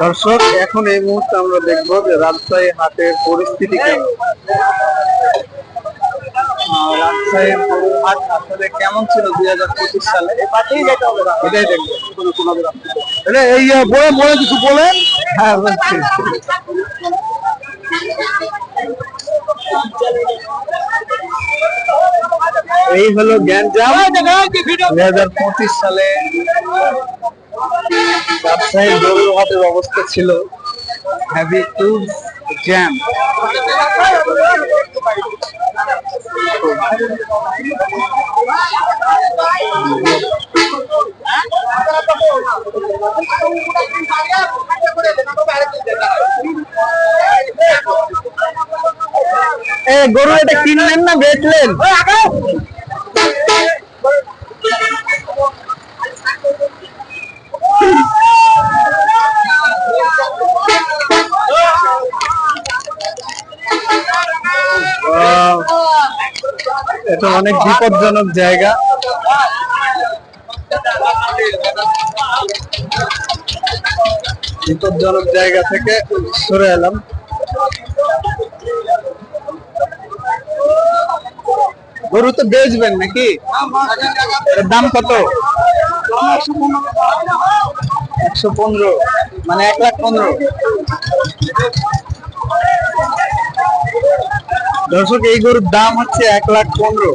দর্শক এখন এই মুহূর্তে আমরা দেখব যে রাজশাহী হাটের পরিস্থিতি কেমন। আহ, রাজশাহীর গরুর হাট আসলে কেমন ছিল দুই হাজার পঁচিশ সালে? এটাই দেখব। এটা এই বলে বলে কিছু বলেন। হ্যাঁ এই হলো দুই হাজার পঁচিশ সালে রাজশাহীর গরুর হাটের অবস্থা ছিল হ্যাভি টু জ্যাম গরু এটা কিনলেন না বেচলেন? এটা অনেক বিপজ্জনক জায়গা। বিপজ্জনক জায়গা থেকে সরে এলাম। গরু তো বেচবেন নাকি? দাম কত? একশো পনেরো। মানে এক লাখ পনেরো। দর্শক, এই গরুর দাম হচ্ছে এক লাখ পনেরো।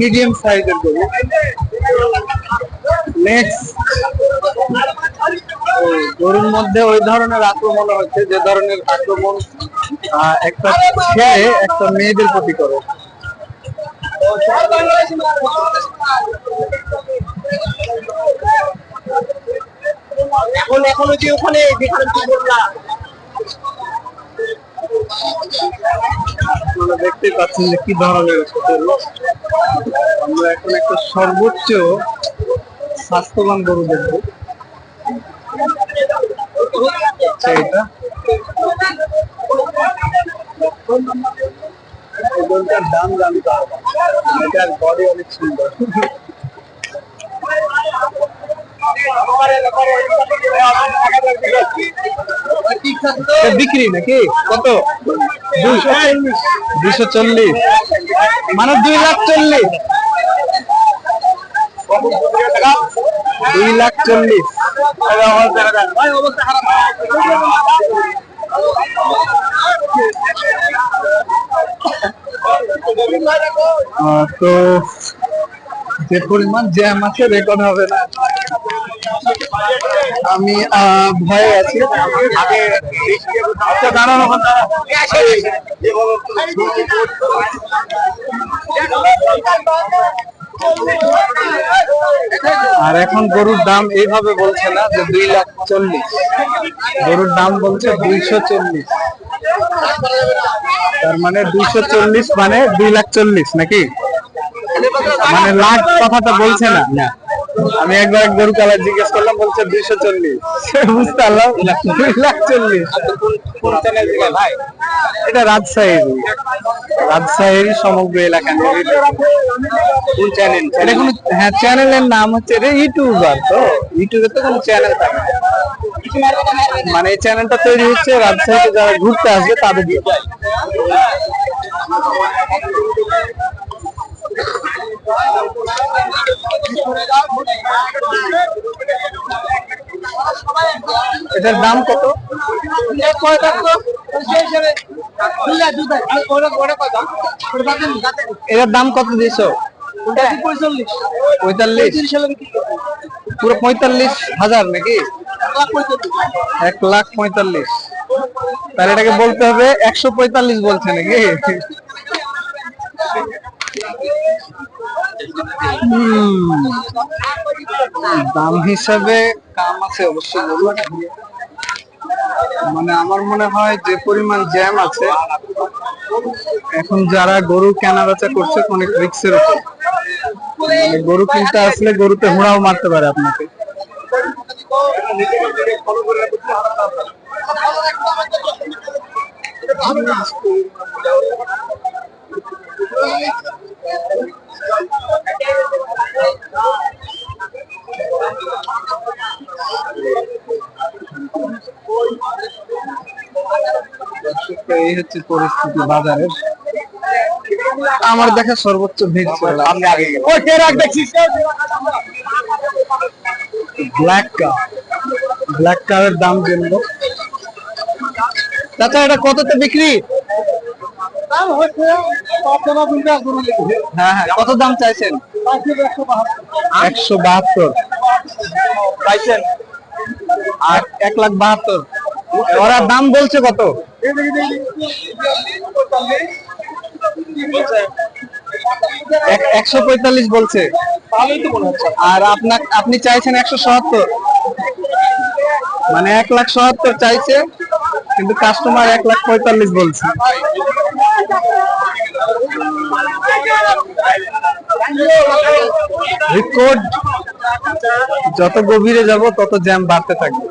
মিডিয়াম সাইজের গরু। গরুর মধ্যে ওই ধরনের আক্রমণ হচ্ছে, যে ধরনের আক্রমণ একটা ছেলে একটা মেয়েদের প্রতি করে। এখন এখন যে ওখানে দেখতেই পাচ্ছেন যে কি ধরনের আমরা এখন একটা সর্বোচ্চ স্বাস্থ্যবান গরু দেখব। আচ্ছা, দাম জানতে হবে এটার বডি অনেক সুন্দর। বিক্রি নাকি? কত? দুইশো চল্লিশ চল্লিশ। মানে দুই লাখ চল্লিশ। দুই লাখ চল্লিশ। তো যে পরিমাণ জ্যাম আছে রেকর্ড হবে না। আমি ভয়ে আছি। আচ্ছা আর এখন গরুর দাম এইভাবে বলছে না যে দুই লাখ চল্লিশ। গরুর দাম বলছে দুইশো চল্লিশ। তার মানে দুইশো চল্লিশ মানে দুই লাখ চল্লিশ নাকি? মানে লাখ কথাটা বলছে না না। আমি একবার গরু কালার জিজ্ঞেস করলাম বলছে দুইশো চল্লিশ। বুঝতে পারলাম দুই লাখ চল্লিশ। ভাই? এটা রাজশাহীর রাজশাহীর সমগ্র এলাকা। কোন চ্যানেল এটা কোনো হ্যাঁ চ্যানেলের নাম হচ্ছে এটা ইউটিউবার তো। ইউটিউবে তো কোনো চ্যানেল থাকে মানে এই চ্যানেলটা তৈরি হচ্ছে রাজশাহীতে যারা ঘুরতে আসবে তাদের দিয়ে এটার দাম কত? এটার দাম কত দিয়েছ? পঁয়তাল্লিশ। পুরো পঁয়তাল্লিশ হাজার নাকি? এক লাখ পঁয়তাল্লিশ। তাহলে এটাকে বলতে হবে একশো পঁয়তাল্লিশ বলছে নাকি? দাম হিসাবে কাম আছে অবশ্যই মানে আমার মনে হয় যে পরিমাণ জ্যাম আছে, এখন যারা গরু কেনা বেচা করছে অনেক রিক্সের উপর। মানে গরু কিনতে আসলে গরুতে হুড়াও মারতে পারে আপনাকে। এই হচ্ছে পরিস্থিতি বাজারের আমার দেখা সর্বোচ্চ ভিড় ছিল সামনে আগে গেল ওই কে রাখ দেখছিস ব্ল্যাক কার ব্ল্যাক কারের দাম জানব চাচা এটা কততে বিক্রি? হ্যাঁ হ্যাঁ। কত দাম চাইছেন? একশো বাহাত্তর। পাইছেন আর এক লাখ বাহাত্তর। ওরা দাম বলছে কত? একশো পঁয়তাল্লিশ বলছে। আর আপনার আপনি চাইছেন একশো সত্তর। মানে এক লাখ সত্তর চাইছে, কিন্তু কাস্টমার এক লাখ পঁয়তাল্লিশ বলছে। রেকর্ড যত গভীরে যাব তত জ্যাম বাড়তে থাকবে।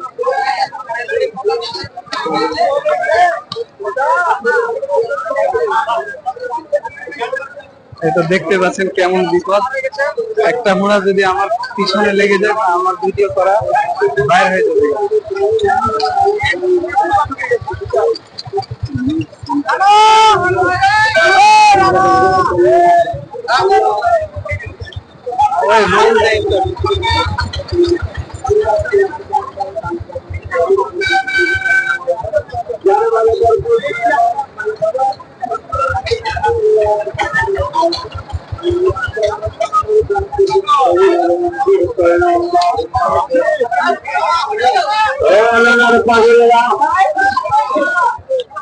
এটা দেখতে পাচ্ছেন কেমন বিপদ। একটা মোড়া যদি আমার পিছনে লেগে যায় আমার ভিডিও করা বাইরে হয়ে যাবে। ওই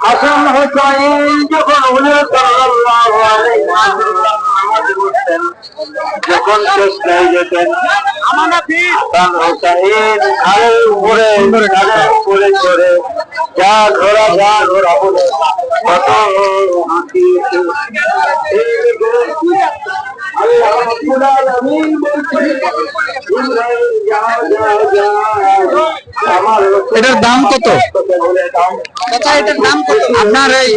আসল হোসাইন যখন উনি সাল্লাল্লাহু আলাইহি ওয়াসাল্লাম নামাজ পড়তেন যখন শেষদায় যেতেন হাসান হোসাইন উপরে ঘাড়ের চড়ে যা ঘোরা যা ঘোরা বলে এটার দাম কত? চাচা এটার দাম কত? আপনার এই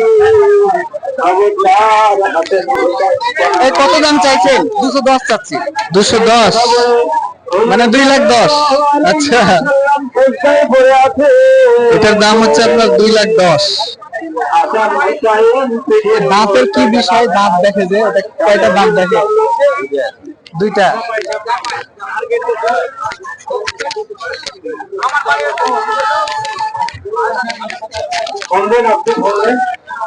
এই কত দাম চাইছেন? দুশো দশ চাচ্ছি। দুশো দশ। মানে দুই লাখ দশ। আচ্ছা। এটার দাম হচ্ছে আপনার দুই লাখ দশ। দাঁতের কি বিষয়? দাঁত দেখে যে ওটা কয়টা দাঁত দেখে? দুইটা।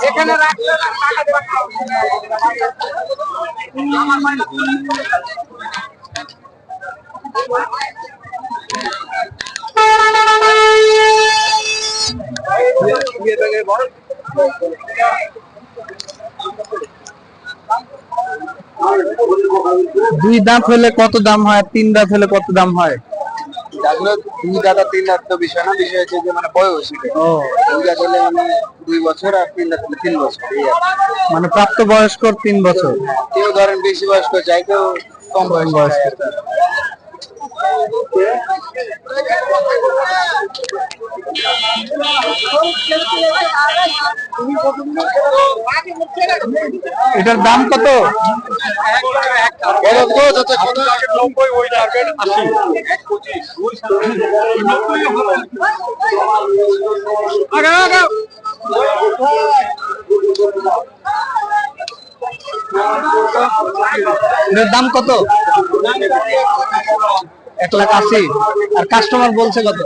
এখানে রাখলে টাকা দেওয়া দুই দাঁত হলে কত দাম হয়? আর তিন দাঁত হলে কত দাম হয়? আসলে দুই দাদা তিন দাদা তো বিষয় না বিষয় হচ্ছে যে মানে বয়স দুই হলে মানে দুই বছর আর তিন দাদা হলে তিন বছর। মানে প্রাপ্ত বয়স্ক তিন বছর? কেউ ধরেন বেশি বয়স্ক চাই কেউ কম বয়স্ক। এটার দাম কত? এটার দাম কত? এক লাখ আশি। আর কাস্টমার বলছে কত?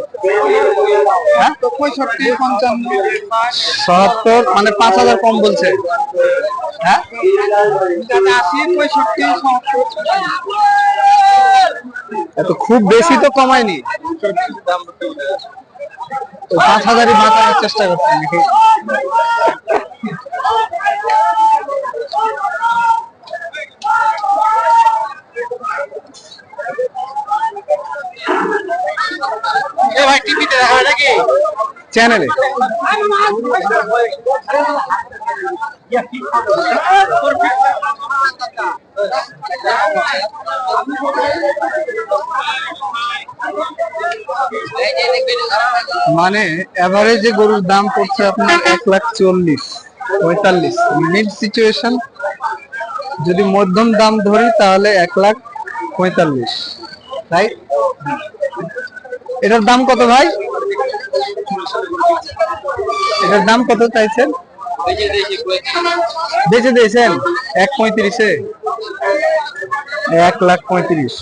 সত্তর মানে পাঁচ হাজার কম বলছে। হ্যাঁ? এত খুব বেশি তো কমায়নি। তো পাঁচ হাজারই বাঁচানোর চেষ্টা করছে নাকি ভাই টিভিতে দেখা হয় নাকি চ্যানেলে। মানে এভারেজে গরুর দাম পড়ছে আপনার এক লাখ চল্লিশ, পঁয়তাল্লিশ। মিড সিচুয়েশন যদি মধ্যম দাম ধরি তাহলে এক লাখ পঁয়তাল্লিশ। তাই? এটার দাম কত ভাই? এটার দাম কত চাইছেন? বেঁচে দিয়েছেন। এক পঁয়ত্রিশে? এক লাখ পঁয়ত্রিশ।